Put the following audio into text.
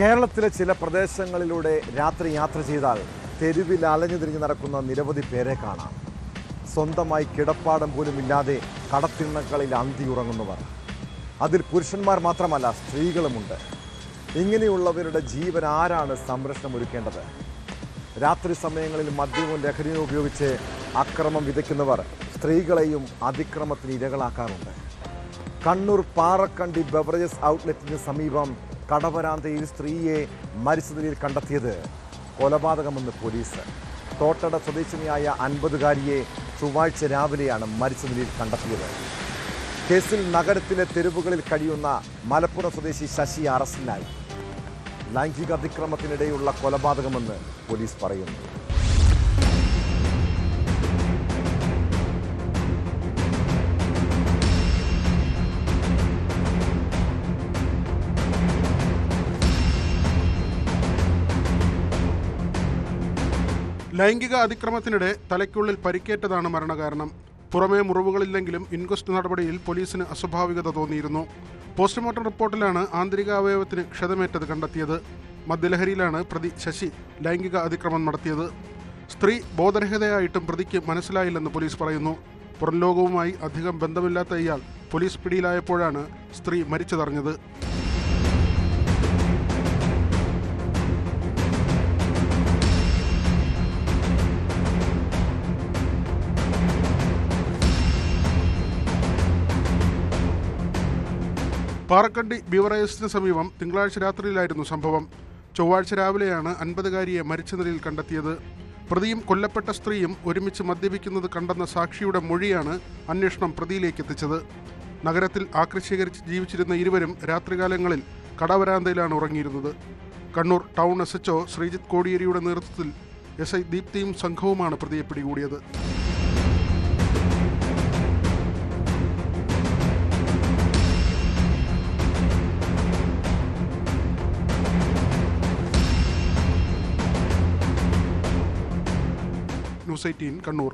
കേരളത്തിലെ ചില പ്രദേശങ്ങളിലൂടെ രാത്രി യാത്ര ചെയ്താൽ തെരുവിൽ അലഞ്ഞു തിരിഞ്ഞ് നടക്കുന്ന നിരവധി പേരെ കാണാം. സ്വന്തമായി കിടപ്പാടം പോലും ഇല്ലാതെ കടത്തിണ്ണക്കളിൽ അന്തി ഉറങ്ങുന്നവർ. അതിൽ പുരുഷന്മാർ മാത്രമല്ല സ്ത്രീകളുമുണ്ട്. ഇങ്ങനെയുള്ളവരുടെ ജീവൻ ആരാണ് സംരക്ഷണം ഒരുക്കേണ്ടത്? രാത്രി സമയങ്ങളിൽ മദ്യവും ലഹരിയും ഉപയോഗിച്ച് അക്രമം വിതയ്ക്കുന്നവർ സ്ത്രീകളെയും അതിക്രമത്തിന് ഇരകളാക്കാറുണ്ട്. കണ്ണൂർ പാറക്കണ്ടി ബെവറേജസ് ഔട്ട്ലെറ്റിന് സമീപം കടവരാന്തയിൽ സ്ത്രീയെ മരിച്ച നിലയിൽ കണ്ടെത്തിയത് കൊലപാതകമെന്ന് പോലീസ്. തോട്ടട സ്വദേശിനിയായ അൻപതുകാരിയെ ചൊവ്വാഴ്ച രാവിലെയാണ് മരിച്ച നിലയിൽ കണ്ടെത്തിയത്. കേസിൽ നഗരത്തിലെ തെരുവുകളിൽ കഴിയുന്ന മലപ്പുറം സ്വദേശി ശശി അറസ്റ്റിലായി. ലൈംഗിക അതിക്രമത്തിനിടെയുള്ള കൊലപാതകമെന്ന് പോലീസ് പറയുന്നു. ലൈംഗിക അതിക്രമത്തിനിടെ തലയ്ക്കുള്ളിൽ പരിക്കേറ്റതാണ് മരണകാരണം. പുറമേ മുറിവുകളില്ലെങ്കിലും ഇൻക്വസ്റ്റ് നടപടിയിൽ പോലീസിന് അസ്വാഭാവികത തോന്നിയിരുന്നു. പോസ്റ്റ്മോർട്ടം റിപ്പോർട്ടിലാണ് ആന്തരികാവയവത്തിന് ക്ഷതമേറ്റത് കണ്ടെത്തിയത്. മദ്യലഹരിയിലാണ് പ്രതി ശശി ലൈംഗിക അതിക്രമം നടത്തിയത്. സ്ത്രീ ബോധരഹിതയായിട്ടും പ്രതിക്ക് മനസ്സിലായില്ലെന്ന് പോലീസ് പറയുന്നു. പുറംലോകവുമായി അധികം ബന്ധമില്ലാത്ത ഇയാൾ പോലീസ് പിടിയിലായപ്പോഴാണ് സ്ത്രീ മരിച്ചതറിഞ്ഞത്. പാറക്കണ്ടി ബിവറേഴ്സിന് സമീപം തിങ്കളാഴ്ച രാത്രിയിലായിരുന്നു സംഭവം. ചൊവ്വാഴ്ച രാവിലെയാണ് അൻപതുകാരിയെ മരിച്ച നിലയിൽ കണ്ടെത്തിയത്. പ്രതിയും കൊല്ലപ്പെട്ട സ്ത്രീയും ഒരുമിച്ച് മദ്യപിക്കുന്നത് കണ്ടെന്ന സാക്ഷിയുടെ മൊഴിയാണ് അന്വേഷണം പ്രതിയിലേക്ക് എത്തിച്ചത് നഗരത്തിൽ ആക്രശീകരിച്ച് ജീവിച്ചിരുന്ന ഇരുവരും രാത്രികാലങ്ങളിൽ കടവരാന്തയിലാണ് ഉറങ്ങിയിരുന്നത്. Kannur town S H O Sreejith കോടിയേരിയുടെ നേതൃത്വത്തിൽ എസ് ഐ ദീപ്തിയും സംഘവുമാണ് പ്രതിയെ പിടികൂടിയത്. News eighteen Kannur